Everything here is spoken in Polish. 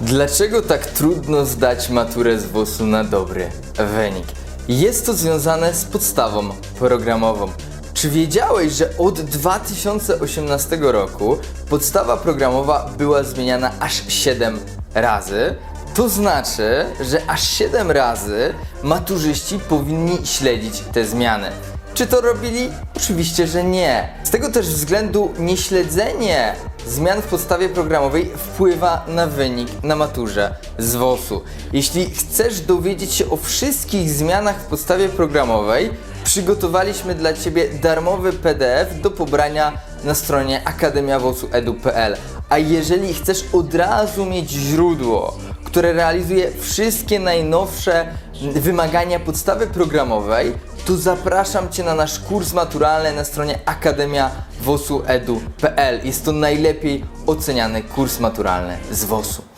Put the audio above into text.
Dlaczego tak trudno zdać maturę z WOS-u na dobry wynik? Jest to związane z podstawą programową. Czy wiedziałeś, że od 2018 roku podstawa programowa była zmieniana aż 7 razy? To znaczy, że aż 7 razy maturzyści powinni śledzić te zmiany. Czy to robili? Oczywiście, że nie. Z tego też względu nieśledzenie zmian w podstawie programowej wpływa na wynik na maturze z WOS-u. Jeśli chcesz dowiedzieć się o wszystkich zmianach w podstawie programowej, przygotowaliśmy dla Ciebie darmowy PDF do pobrania na stronie akademiawosu.edu.pl. A jeżeli chcesz od razu mieć źródło, które realizuje wszystkie najnowsze wymagania podstawy programowej, to zapraszam Cię na nasz kurs maturalny na stronie akademiawosu.edu.pl. Jest to najlepiej oceniany kurs maturalny z WOS-u.